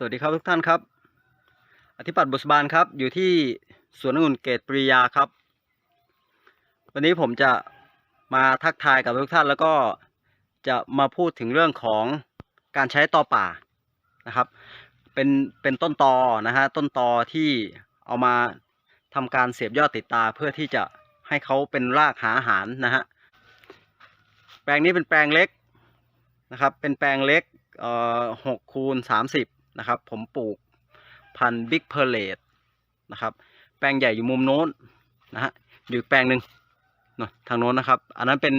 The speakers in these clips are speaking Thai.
สวัสดีครับทุกท่านครับ อธิปัตย์บุษบานครับ อยู่ที่สวนองุ่นเกตปริยาครับ วันนี้ผมจะมาทักทายกับทุกท่าน แล้วก็จะมาพูดถึงเรื่องของการใช้ตอป่านะครับ เป็นเป็นต้นตอนะฮะต้นตอที่เอามาทำการเสียบยอดติดตาเพื่อที่จะให้เขาเป็นรากหาอาหารนะฮะแปลงนี้เป็นแปลงเล็กนะครับ เป็นแปลงเล็กเอ่อหกคูณสามสิบ นะครับ ผมปลูกพันธุ์บิ๊กเพลเลตนะครับ แปลงใหญ่อยู่มุมโน้นนะฮะอยู่แปลงหนึ่งเนทางโน้นนะครับ อันนั้นเป็น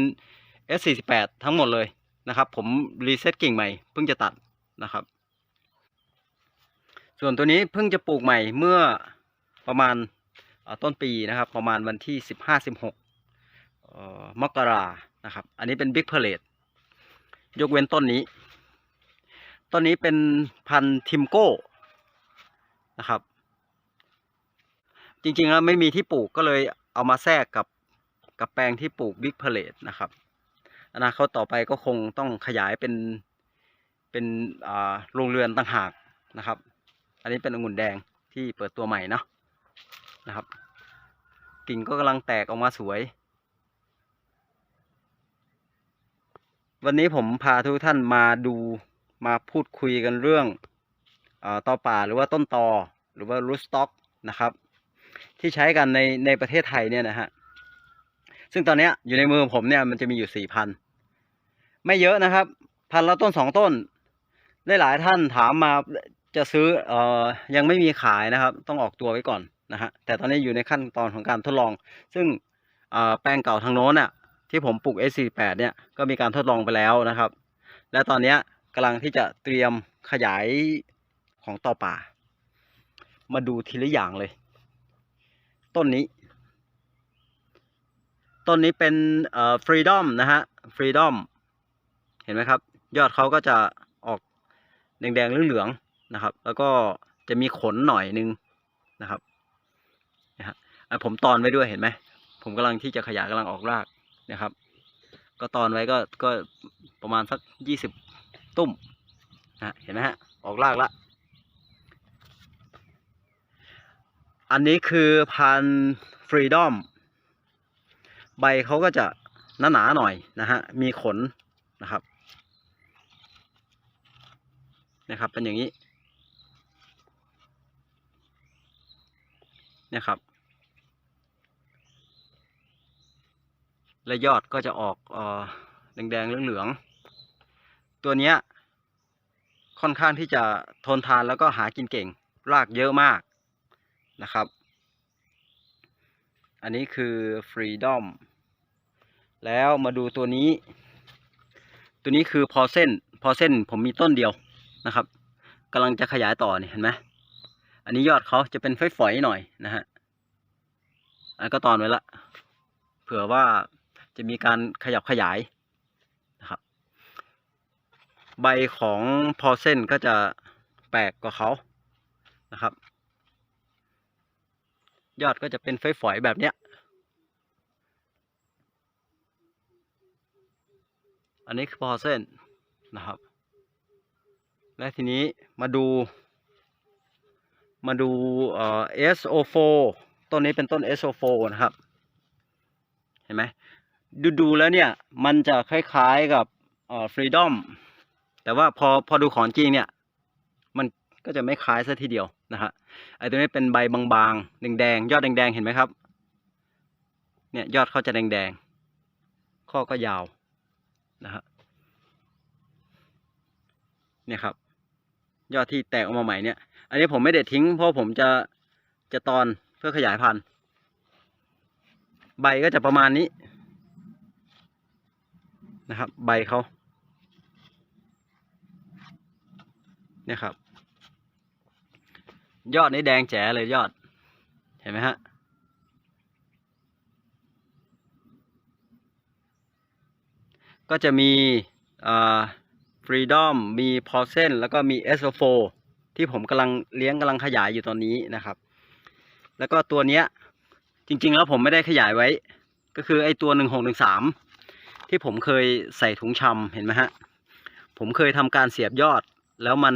S48 ทั้งหมดเลยนะครับ ผมรีเซ็ตกิ่งใหม่เพิ่งจะตัดนะครับ ส่วนตัวนี้เพิ่งจะปลูกใหม่เมื่อประมาณต้นปีนะครับ ประมาณวันที่สิบห้าสิบหกมกรานะครับ อันนี้เป็นบิ๊กเพลเลตยกเว้นต้นนี้ ต้นนี้เป็นพันธุ์ทิมโก้นะครับ จริงๆแล้วไม่มีที่ปลูกก็เลยเอามาแทรกกับกับแปลงที่ปลูกบิ๊กเพลเลตนะครับอนาคตต่อไปก็คงต้องขยายเป็นเป็นโรงเรือนต่างหากนะครับ อันนี้เป็นองุ่นแดงที่เปิดตัวใหม่เนาะนะครับ กิ่งก็กำลังแตกออกมาสวย วันนี้ผมพาทุกท่านมาดู มาพูดคุยกันเรื่องอตอป่าหรือว่าต้นตอหรือว่ารูสต็อกนะครับ ที่ใช้กันในในประเทศไทยเนี่ยนะฮะซึ่งตอนนี้อยู่ในมือผมเนี่ยมันจะมีอยู่สี่พันไม่เยอะนะครับ พันละต้นสองต้น ได้หลายท่านถามมาจะซื้อออยังไม่มีขายนะครับ ต้องออกตัวไว้ก่อนนะฮะแต่ตอนนี้อยู่ในขั้นตอนของการทดลอง ซึ่งแปลงเก่าทางโน้นน่ะที่ผมปลูก S48 เนี่ยก็มีการทดลองไปแล้วนะครับ และตอนนี้ กำลังที่จะเตรียมขยายของต่อป่า มาดูทีละอย่างเลย ต้นนี้ ต้นนี้เป็นเอ่อฟรีดอมนะฮะฟรีดอมเห็นไหมครับ ยอดเขาก็จะออกแดงๆเหลืองๆนะครับ แล้วก็จะมีขนหน่อยนึงนะครับนะฮะผมตอนไว้ด้วยเห็นไหมผมกำลังที่จะขยายกำลังออกรากนะครับ ก็ตอนไว้ก็ก็ประมาณสักยี่สิบ ตุ้มนะเห็นไหมฮะ ออกรากละอันนี้คือพันฟรีดอมใบเขาก็จะหนาหนาหน่อยนะฮะ มีขนนะครับ นะครับ เป็นอย่างนี้นะครับ และยอดก็จะออกออแดงๆเหลืองๆ ตัวเนี้ยค่อนข้างที่จะทนทานแล้วก็หากินเก่ง รากเยอะมากนะครับ อันนี้คือฟรีดอมแล้วมาดูตัวนี้ ตัวนี้คือพอเส้น พอเส้นผมมีต้นเดียวนะครับกำลังจะขยายต่อเนี่ยเห็นไหมอันนี้ยอดเขาจะเป็นฝอยๆหน่อยนะฮะอันก็ตอนไว้ละ เผื่อว่าจะมีการขยับขยาย ใบของพอเส้นก็จะแปลกกว่าเขานะครับ ยอดก็จะเป็นฝอยๆแบบเนี้ย อันนี้คือพอเส้นนะครับ และทีนี้มาดู มาดูเอ่อ SO4 ต้นนี้เป็นต้น SO4 นะครับ เห็นไหมดูดูแล้วเนี่ย มันจะคล้าย ๆ กับเอ่อ Freedom แต่ว่าพอพอดูของจริงเนี่ย มันก็จะไม่คล้ายซะทีเดียวนะฮะไอ้ตัวนี้เป็นใบบางๆแดงๆยอดแดงๆเห็นไหมครับ เนี่ยยอดเขาจะแดงๆข้อก็ยาวนะฮะเนี่ยครับ ยอดที่แตกออกมาใหม่เนี่ย อันนี้ผมไม่ได้ทิ้งเพราะผมจะจะตอนเพื่อขยายพันธุ์ ใบก็จะประมาณนี้นะครับ ใบเขา เนี่ยครับ ยอดนี้แดงแจ๋เลยยอด เห็นไหมฮะก็จะมีอ่า Freedom มีพอเซนแล้วก็มี SO4 ที่ผมกำลังเลี้ยงกำลังขยายอยู่ตอนนี้นะครับ แล้วก็ตัวเนี้ยจริง ๆ แล้วผมไม่ได้ขยายไว้ ก็คือไอ้ตัวหนึ่งหกหนึ่งสามที่ผมเคยใส่ถุงชำเห็นไหมฮะ ผมเคยทำการเสียบยอด แล้วมัน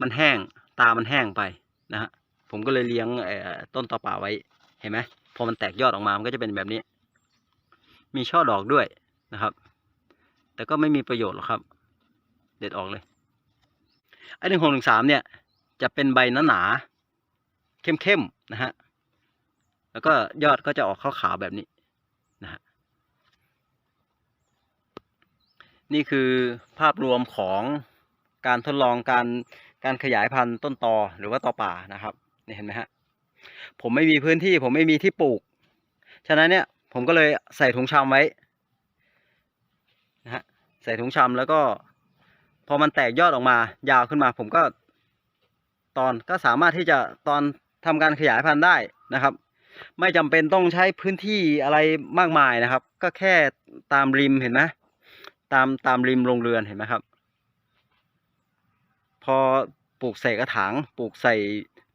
มันแห้งตามันแห้งไปนะฮะผมก็เลยเลี้ยงต้นตอป่าไว้เห็นไหมพอมันแตกยอดออกมามันก็จะเป็นแบบนี้ มีช่อดอกด้วยนะครับ แต่ก็ไม่มีประโยชน์หรอกครับ เด็ดออกเลยไอ้หนึ่งหกหนึ่งสามเนี่ย จะเป็นใบหนาๆเข้มๆนะฮะแล้วก็ยอดก็จะออกขาวๆแบบนี้นะฮะ นี่คือภาพรวมของการทดลองการการขยายพันธุ์ต้นตอหรือว่าตอป่านะครับนี่เห็นไหมฮะผมไม่มีพื้นที่ผมไม่มีที่ปลูก ฉะนั้นเนี่ยผมก็เลยใส่ถุงชำไว้นะฮะใส่ถุงชำแล้วก็ พอมันแตกยอดออกมา ยาวขึ้นมา ผมก็ตอนก็สามารถที่จะตอนทำการขยายพันธุ์ได้นะครับ ไม่จำเป็นต้องใช้พื้นที่อะไรมากมายนะครับ ก็แค่ตามริมเห็นไหม ตามตามริมโรงเรือนเห็นไหมครับ พอปลูกใส่กระถางปลูกใส่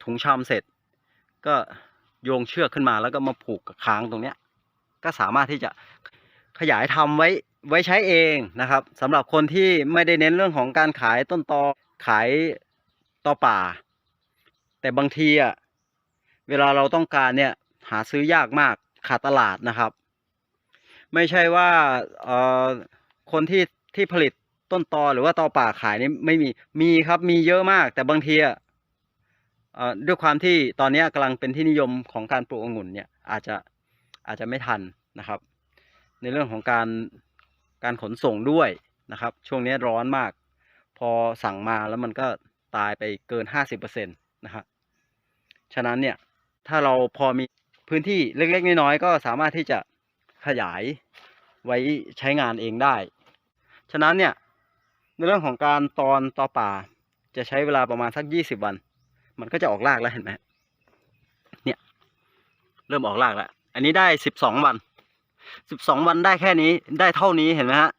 ถุงชำเสร็จ ก็โยงเชือกขึ้นมาแล้วก็มาผูกกับค้างตรงเนี้ย ก็สามารถที่จะขยายทำไว้ไว้ใช้เองนะครับสำหรับคนที่ไม่ได้เน้นเรื่องของการขายต้นตอขายตอป่า แต่บางทีอะเวลาเราต้องการเนี่ยหาซื้อยากมากขาดตลาดนะครับ ไม่ใช่ว่าเออ คนที่ที่ผลิตต้นตอหรือว่าตอป่าขายนี่ไม่มีมีครับมีเยอะมาก แต่บางทีอะด้วยความที่ตอนนี้กำลังเป็นที่นิยมของการปลูกองุ่นเนี่ยอาจจะอาจจะไม่ทันนะครับ ในเรื่องของการการขนส่งด้วยนะครับ ช่วงนี้ร้อนมาก พอสั่งมาแล้วมันก็ตายไปเกินห้าสิบเปอร์เซ็นตนะครับฉะนั้นเนี่ยถ้าเราพอมีพื้นที่เล็กๆน้อยๆก็สามารถที่จะขยายไว้ใช้งานเองได้ ฉะนั้นเนี่ยในเรื่องของการตอนต่อป่า จะใช้เวลาประมาณสักยี่สิบวัน มันก็จะออกรากแล้วเห็นไหมเนี่ยเริ่มออกรากแล้ว อันนี้ได้สิบสองวันสิบสองวันได้แค่นี้ได้เท่านี้เห็นไหมฮะ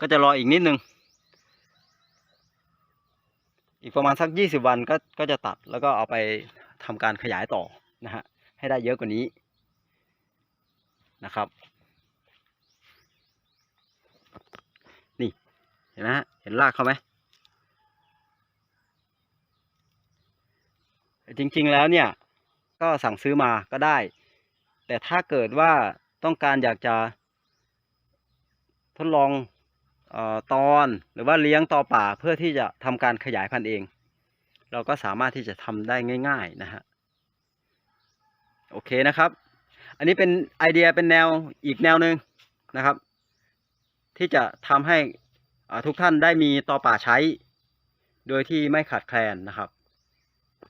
ก็จะรออีกนิดนึง อีกประมาณสักยี่สิบวันก็ก็จะตัดแล้วก็เอาไปทำการขยายต่อนะฮะให้ได้เยอะกว่านี้นะครับ นี่ เห็นไหมเห็นรากเขาไหมจริงๆแล้วเนี่ย ก็สั่งซื้อมาก็ได้ แต่ถ้าเกิดว่าต้องการอยากจะ ทดลองออตอนหรือว่าเลี้ยงต่อป่าเพื่อที่จะทำการขยายพันธุ์เอง เราก็สามารถที่จะทำได้ง่าย ๆ นะฮะโอเคนะครับ อันนี้เป็นไอเดียเป็นแนวอีกแนวหนึ่งนะครับ ที่จะทำให้ ทุกท่านได้มีต่อป่าใช้ โดยที่ไม่ขาดแคลนนะครับ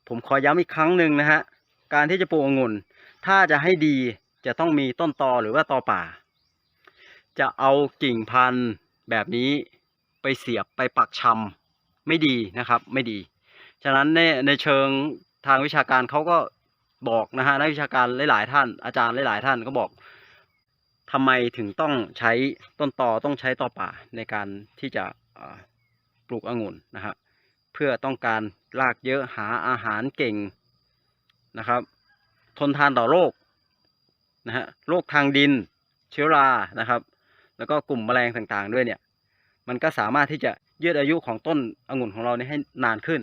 ผมขอย้ำอีกครั้งหนึ่งนะฮะการที่จะปลูกองุ่น ถ้าจะให้ดีจะต้องมีต้นตอหรือว่าตอป่า จะเอากิ่งพันธุ์แบบนี้ไปเสียบไปปักชำไม่ดีนะครับไม่ดี ฉะนั้นในในเชิงทางวิชาการเขาก็บอกนะฮะนักวิชาการหลาย ๆ ท่านอาจารย์หลาย ๆ ท่านก็บอก ทำไมถึงต้องใช้ต้นตอต้องใช้ตอป่าในการที่จะปลูกองุ่นนะฮะเพื่อต้องการรากเยอะหาอาหารเก่งนะครับ ทนทานต่อโรคนะฮะโรคทางดินเชื้อรานะครับ แล้วก็กลุ่มแมลงต่างๆด้วยเนี่ย มันก็สามารถที่จะยืดอายุของต้นองุ่นของเราเนี่ยให้นานขึ้น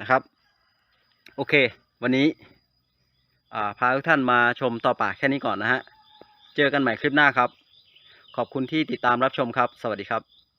นะครับ โอเค วันนี้พาทุกท่านมาชมต่อป่าแค่นี้ก่อนนะฮะ เจอกันใหม่คลิปหน้าครับ ขอบคุณที่ติดตามรับชมครับ สวัสดีครับ